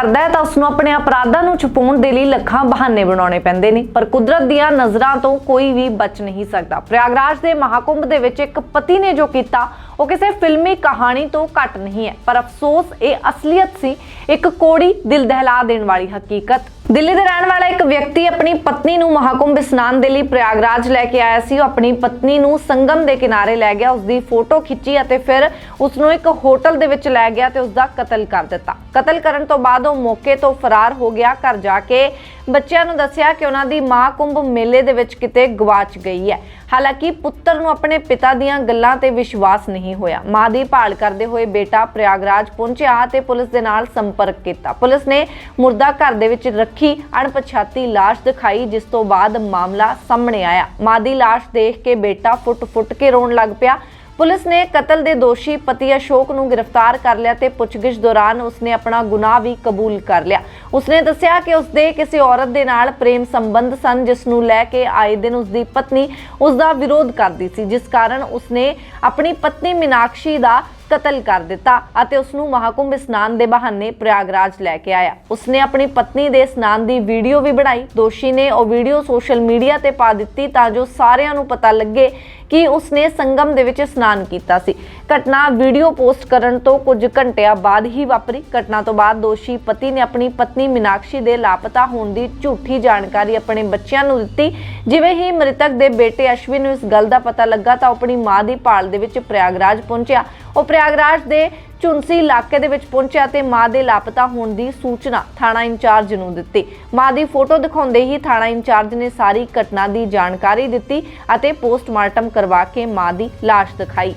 ਕਰਦਾ ਹੈ ਤਾਂ ਉਸ ਨੂੰ ਆਪਣੇ ਅਪਰਾਧਾਂ ਨੂੰ ਛੁਪਾਉਣ ਦੇ ਲਈ ਲੱਖਾਂ ਬਹਾਨੇ ਬਣਾਉਣੇ ਪੈਂਦੇ ਨੇ। ਪਰ ਕੁਦਰਤ ਦੀਆਂ ਨਜ਼ਰਾਂ ਤੋਂ ਕੋਈ ਵੀ ਬਚ ਨਹੀਂ ਸਕਦਾ। ਪ੍ਰਯਾਗਰਾਜ ਦੇ ਮਹਾਕੁੰਭ ਦੇ ਵਿੱਚ ਇੱਕ ਪਤੀ ਨੇ ਜੋ ਕੀਤਾ, ਉਹ ਕਿਸੇ ਫਿਲਮੀ ਕਹਾਣੀ ਤੋਂ ਘੱਟ ਨਹੀਂ ਹੈ। ਪਰ ਅਫਸੋਸ, ਇਹ ਅਸਲੀਅਤ ਸੀ, ਇੱਕ ਕੋੜੀ ਦਿਲ ਦਹਿਲਾ ਦੇਣ ਵਾਲੀ ਹਕੀਕਤ। ਦਿੱਲੀ ਦੇ ਰਹਿਣ ਵਾਲਾ ਇੱਕ ਵਿਅਕਤੀ ਆਪਣੀ ਪਤਨੀ ਨੂੰ ਮਹਾਕੁੰਭ ਇਸ਼ਨਾਨ ਦੇ ਲਈ ਪ੍ਰਯਾਗਰਾਜ ਲੈ ਕੇ ਆਇਆ ਸੀ। ਉਹ ਆਪਣੀ ਪਤਨੀ ਨੂੰ ਸੰਗਮ ਦੇ ਕਿਨਾਰੇ ਲੈ ਗਿਆ। ਉਸ ਦੀ ਫੋਟੋ ਖਿੱਚੀ ਅਤੇ ਫਿਰ ਉਸ ਨੂੰ ਇੱਕ ਹੋਟਲ ਦੇ ਵਿੱਚ ਲੈ ਗਿਆ ਤੇ ਉਸ ਦਾ ਕਤਲ ਕਰ ਦਿੱਤਾ। ਕਤਲ ਕਰਨ ਤੋਂ ਬਾਅਦ ਉਹ ਮੌਕੇ ਤੋਂ ਫਰਾਰ ਹੋ ਗਿਆ। ਘਰ ਜਾ ਕੇ ਬੱਚਿਆਂ ਨੂੰ ਦੱਸਿਆ ਕਿ ਉਹਨਾਂ ਦੀ ਮਾਂ ਕੁੰਭ ਮੇਲੇ ਦੇ ਵਿੱਚ ਕਿਤੇ ਗਵਾਚ ਗਈ ਹੈ। ਹਾਲਾਂਕਿ ਪੁੱਤਰ ਨੂੰ ਆਪਣੇ ਪਿਤਾ ਦੀਆਂ ਗੱਲਾਂ ਤੇ ਵਿਸ਼ਵਾਸ ਨਹੀਂ ਹੋਇਆ। ਮਾਂ ਦੀ ਭਾਲ ਕਰਦੇ ਹੋਏ ਬੇਟਾ ਪ੍ਰਯਾਗਰਾਜ ਪਹੁੰਚਿਆ ਤੇ ਪੁਲਿਸ ਦੇ ਨਾਲ ਸੰਪਰਕ ਕੀਤਾ। ਪੁਲਿਸ ਨੇ ਮੁਰਦਾ ਘਰ ਦੇ ਵਿੱਚ ਰੱਖੀ, ਅਣਪਛਾਤੀ ਲਾਸ਼ ਦਿਖਾਈ, ਜਿਸ ਤੋਂ ਬਾਅਦ ਮਾਮਲਾ ਸਾਹਮਣੇ ਆਇਆ। ਮਾਂ ਦੀ ਲਾਸ਼ ਦੇਖ ਕੇ ਬੇਟਾ ਫੁੱਟ-ਫੁੱਟ ਕੇ ਰੋਣ ਲੱਗ ਪਿਆ। ਪੁਲਿਸ ਨੇ ਕਤਲ ਦੇ ਦੋਸ਼ੀ ਪਤੀ ਅਸ਼ੋਕ ਨੂੰ ਗ੍ਰਿਫਤਾਰ ਕਰ ਲਿਆ ਤੇ ਪੁੱਛਗਿੱਛ ਦੌਰਾਨ ਉਸਨੇ ਆਪਣਾ ਗੁਨਾਹ ਵੀ ਕਬੂਲ ਕਰ ਲਿਆ। ਉਸਨੇ ਦੱਸਿਆ ਕਿ ਉਸਦੇ ਕਿਸੇ ਔਰਤ ਦੇ ਨਾਲ ਪ੍ਰੇਮ ਸੰਬੰਧ ਸਨ, ਜਿਸ ਨੂੰ ਲੈ ਕੇ ਆਏ ਦਿਨ ਉਸਦੀ ਪਤਨੀ ਉਸਦਾ ਵਿਰੋਧ ਕਰਦੀ ਸੀ, ਜਿਸ ਕਾਰਨ ਉਸਨੇ ਆਪਣੀ ਪਤਨੀ ਮੀਨਾਕਸ਼ੀ ਦਾ ਕਤਲ ਕਰ ਦਿੱਤਾ ਅਤੇ ਉਸ ਨੂੰ ਮਹਾਕੁੰਭ ਇਸ਼ਨਾਨ ਦੇ ਬਹਾਨੇ ਪ੍ਰਯਾਗਰਾਜ ਲੈ ਕੇ ਆਇਆ। ਉਸਨੇ ਆਪਣੀ ਪਤਨੀ ਦੇ ਇਸ਼ਨਾਨ ਦੀ ਵੀਡੀਓ ਵੀ ਬਣਾਈ। ਦੋਸ਼ੀ ਨੇ ਉਹ ਵੀਡੀਓ ਸੋਸ਼ਲ ਮੀਡੀਆ ਤੇ ਪਾ ਦਿੱਤੀ ਤਾਂ ਜੋ ਸਾਰਿਆਂ ਨੂੰ ਪਤਾ ਲੱਗੇ ਕਿ ਉਸਨੇ ਸੰਗਮ ਦੇ ਵਿੱਚ ਇਸ਼ਨਾਨ ਕੀਤਾ ਸੀ। ਘਟਨਾ ਵੀਡੀਓ ਪੋਸਟ ਕਰਨ ਤੋਂ ਕੁਝ ਘੰਟਿਆਂ ਬਾਅਦ ਹੀ ਵਾਪਰੀ। ਘਟਨਾ ਤੋਂ ਬਾਅਦ ਦੋਸ਼ੀ ਪਤੀ ਨੇ ਆਪਣੀ ਪਤਨੀ ਮੀਨਾਕਸ਼ੀ ਦੇ ਲਾਪਤਾ ਹੋਣ ਦੀ ਝੂਠੀ ਜਾਣਕਾਰੀ ਆਪਣੇ ਬੱਚਿਆਂ ਨੂੰ ਦਿੱਤੀ। ਜਿਵੇਂ ਹੀ ਮ੍ਰਿਤਕ ਦੇ ਬੇਟੇ ਅਸ਼ਵਿਨ ਨੂੰ ਇਸ ਗੱਲ ਦਾ ਪਤਾ ਲੱਗਾ ਤਾਂ ਉਹ ਆਪਣੀ ਮਾਂ ਦੀ ਭਾਲ ਦੇ ਵਿੱਚ ਪ੍ਰਯਾਗਰਾਜ ਪਹੁੰਚਿਆ। ਉਹ ਪ੍ਰਯਾਗਰਾਜ ਦੇ ਝੁੰਸੀ ਇਲਾਕੇ ਦੇ ਵਿੱਚ ਪਹੁੰਚਿਆ ਤੇ ਮਾਂ ਦੇ ਲਾਪਤਾ ਹੋਣ ਦੀ ਸੂਚਨਾ ਥਾਣਾ ਇੰਚਾਰਜ ਨੂੰ ਦਿੱਤੀ। ਮਾਂ ਦੀ ਫੋਟੋ ਦਿਖਾਉਂਦੇ ਹੀ ਥਾਣਾ ਇੰਚਾਰਜ ਨੇ ਸਾਰੀ ਘਟਨਾ ਦੀ ਜਾਣਕਾਰੀ ਦਿੱਤੀ ਅਤੇ ਪੋਸਟਮਾਰਟਮ ਕਰਵਾ ਕੇ ਮਾਂ ਦੀ ਲਾਸ਼ ਦਿਖਾਈ।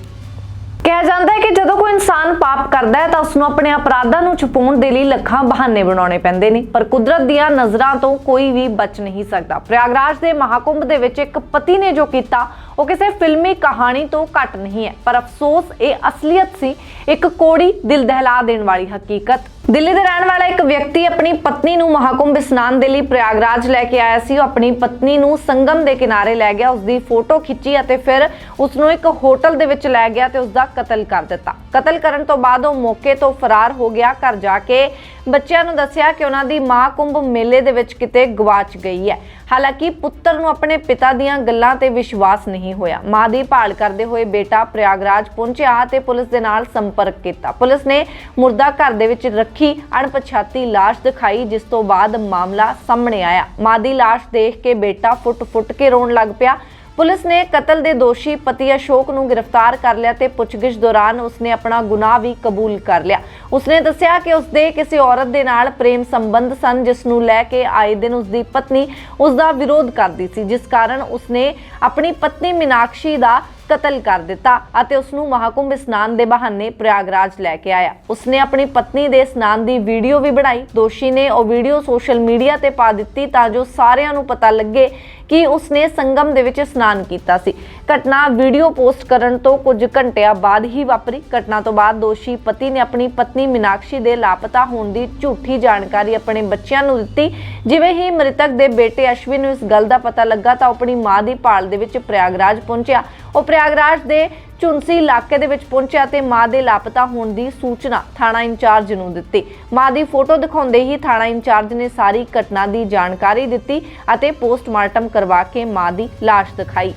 ਕਿਹਾ ਜਾਂਦਾ ਹੈ ਕਿ ਜਦੋਂ ਇਨਸਾਨ ਪਾਪ ਕਰਦਾ ਹੈ ਤਾਂ ਉਸ ਨੂੰ ਆਪਣੇ ਅਪਰਾਧਾਂ ਨੂੰ ਛੁਪਾਉਣ ਦੇ ਲਈ ਲੱਖਾਂ ਬਹਾਨੇ ਬਣਾਉਣੇ ਪੈਂਦੇ ਨੇ। ਪਰ ਕੁਦਰਤ ਦੀਆਂ ਨਜ਼ਰਾਂ ਤੋਂ ਕੋਈ ਵੀ ਬਚ ਨਹੀਂ ਸਕਦਾ। ਪ੍ਰਯਾਗਰਾਜ ਦੇ ਮਹਾਕੁੰਭ ਦੇ ਵਿੱਚ ਇੱਕ ਪਤੀ ਨੇ ਜੋ ਕੀਤਾ, ਉਹ ਕਿਸੇ ਫਿਲਮੀ ਕਹਾਣੀ ਤੋਂ ਘੱਟ ਨਹੀਂ ਹੈ। ਪਰ ਅਫਸੋਸ, ਇਹ ਅਸਲੀਅਤ ਸੀ, ਇੱਕ ਕੋੜੀ ਦਿਲ ਦਹਿਲਾ ਦੇਣ ਵਾਲੀ ਹਕੀਕਤ। ਦਿੱਲੀ ਦੇ ਰਹਿਣ ਵਾਲਾ ਇੱਕ ਵਿਅਕਤੀ ਆਪਣੀ ਪਤਨੀ ਨੂੰ ਮਹਾਕੁੰਭ ਇਸ਼ਨਾਨ ਦੇ ਲਈ ਪ੍ਰਯਾਗਰਾਜ ਲੈ ਕੇ ਆਇਆ ਸੀ। ਉਹ ਆਪਣੀ ਪਤਨੀ ਨੂੰ ਸੰਗਮ ਦੇ ਕਿਨਾਰੇ ਲੈ ਗਿਆ ਉਸ ਦੀ ਫੋਟੋ ਖਿੱਚੀ ਅਤੇ ਫਿਰ ਉਸ ਨੂੰ ਇੱਕ ਹੋਟਲ ਦੇ ਵਿੱਚ ਲੈ ਗਿਆ ਤੇ ਉਸ ਦਾ ਕਤਲ ਕਰ ਦਿੱਤਾ। ਕਤਲ ਕਰਨ ਤੋਂ ਬਾਅਦ ਉਹ ਮੌਕੇ ਤੋਂ ਫਰਾਰ ਹੋ ਗਿਆ। ਘਰ ਜਾ ਕੇ ਬੱਚਿਆਂ ਨੂੰ ਦੱਸਿਆ ਕਿ ਉਹਨਾਂ ਦੀ ਮਾਂ ਕੁੰਭ ਮੇਲੇ ਦੇ ਵਿੱਚ ਕਿਤੇ ਗਵਾਚ ਗਈ ਹੈ। ਹਾਲਾਂਕਿ ਪੁੱਤਰ ਨੂੰ ਆਪਣੇ ਪਿਤਾ ਦੀਆਂ ਗੱਲਾਂ ਤੇ ਵਿਸ਼ਵਾਸ ਨਹੀਂ ਹੋਇਆ। ਮਾਂ ਦੀ ਭਾਲ ਕਰਦੇ ਹੋਏ ਬੇਟਾ ਪ੍ਰਯਾਗਰਾਜ ਪਹੁੰਚਿਆ ਤੇ ਪੁਲਿਸ ਦੇ ਨਾਲ ਸੰਪਰਕ ਕੀਤਾ। ਪੁਲਿਸ ਨੇ ਮੁਰਦਾ ਘਰ ਦੇ ਵਿੱਚ ਰੱਖੀ ਅਣਪਛਾਤੀ ਲਾਸ਼ ਦਿਖਾਈ, ਜਿਸ ਤੋਂ ਬਾਅਦ ਮਾਮਲਾ ਸਾਹਮਣੇ ਆਇਆ। ਮਾਂ ਦੀ ਲਾਸ਼ ਦੇਖ ਕੇ ਬੇਟਾ ਫੁੱਟ-ਫੁੱਟ ਕੇ ਰੋਣ ਲੱਗ ਪਿਆ। ਪੁਲਿਸ ਨੇ ਕਤਲ ਦੇ ਦੋਸ਼ੀ ਪਤੀ ਅਸ਼ੋਕ ਨੂੰ ਗ੍ਰਿਫਤਾਰ ਕਰ ਲਿਆ ਤੇ ਪੁੱਛਗਿੱਛ ਦੌਰਾਨ ਉਸਨੇ ਆਪਣਾ ਗੁਨਾਹ ਵੀ ਕਬੂਲ ਕਰ ਲਿਆ। ਉਸਨੇ ਦੱਸਿਆ ਕਿ ਉਸਦੇ ਕਿਸੇ ਔਰਤ ਦੇ ਨਾਲ ਪ੍ਰੇਮ ਸੰਬੰਧ ਸਨ, ਜਿਸ ਨੂੰ ਲੈ ਕੇ ਆਏ ਦਿਨ ਉਸਦੀ ਪਤਨੀ ਉਸਦਾ ਵਿਰੋਧ ਕਰਦੀ ਸੀ, ਜਿਸ ਕਾਰਨ ਉਸਨੇ ਆਪਣੀ ਪਤਨੀ ਮੀਨਾਕਸ਼ੀ ਦਾ ਕਤਲ ਕਰ ਦਿੱਤਾ ਅਤੇ ਉਸ ਨੂੰ ਮਹਾਕੁੰਭ ਇਸ਼ਨਾਨ ਦੇ ਬਹਾਨੇ ਪ੍ਰਯਾਗਰਾਜ ਲੈ ਕੇ ਆਇਆ। ਉਸਨੇ ਆਪਣੀ ਪਤਨੀ ਦੇ ਇਸ਼ਨਾਨ ਦੀ ਵੀਡੀਓ ਵੀ ਬਣਾਈ। ਦੋਸ਼ੀ ਨੇ ਉਹ ਵੀਡੀਓ ਸੋਸ਼ਲ ਮੀਡੀਆ ਤੇ ਪਾ ਦਿੱਤੀ ਤਾਂ ਜੋ ਸਾਰਿਆਂ ਨੂੰ ਪਤਾ ਲੱਗੇ ਕਿ ਉਸਨੇ ਸੰਗਮ ਦੇ ਵਿੱਚ ਇਸ਼ਨਾਨ ਕੀਤਾ ਸੀ। ਘਟਨਾ ਵੀਡੀਓ ਪੋਸਟ ਕਰਨ ਤੋਂ ਕੁਝ ਘੰਟਿਆਂ ਬਾਅਦ ਹੀ ਵਾਪਰੀ। ਘਟਨਾ ਤੋਂ ਬਾਅਦ ਦੋਸ਼ੀ ਪਤੀ ਨੇ ਆਪਣੀ ਪਤਨੀ ਮੀਨਾਕਸ਼ੀ ਦੇ ਲਾਪਤਾ ਹੋਣ ਦੀ ਝੂਠੀ ਜਾਣਕਾਰੀ ਆਪਣੇ ਬੱਚਿਆਂ ਨੂੰ ਦਿੱਤੀ। ਜਿਵੇਂ ਹੀ ਮ੍ਰਿਤਕ ਦੇ ਬੇਟੇ ਅਸ਼ਵਿਨ ਨੂੰ ਇਸ ਗੱਲ ਦਾ ਪਤਾ ਲੱਗਾ ਤਾਂ ਉਹ ਆਪਣੀ ਮਾਂ ਦੀ ਭਾਲ ਦੇ ਵਿੱਚ ਪ੍ਰਯਾਗਰਾਜ ਪਹੁੰਚਿਆ। ਉਹ ਪ੍ਰਯਾਗਰਾਜ ਦੇ ਝੁੰਸੀ ਇਲਾਕੇ ਦੇ ਵਿੱਚ ਪਹੁੰਚਿਆ ਤੇ ਮਾਂ ਦੇ ਲਾਪਤਾ ਹੋਣ ਦੀ ਸੂਚਨਾ ਥਾਣਾ ਇੰਚਾਰਜ ਨੂੰ ਦਿੱਤੀ। ਮਾਂ ਦੀ ਫੋਟੋ ਦਿਖਾਉਂਦੇ ਹੀ ਥਾਣਾ ਇੰਚਾਰਜ ਨੇ ਸਾਰੀ ਘਟਨਾ ਦੀ ਜਾਣਕਾਰੀ ਦਿੱਤੀ ਅਤੇ ਪੋਸਟਮਾਰਟਮ ਕਰਵਾ ਕੇ ਮਾਂ ਦੀ ਲਾਸ਼ ਦਿਖਾਈ।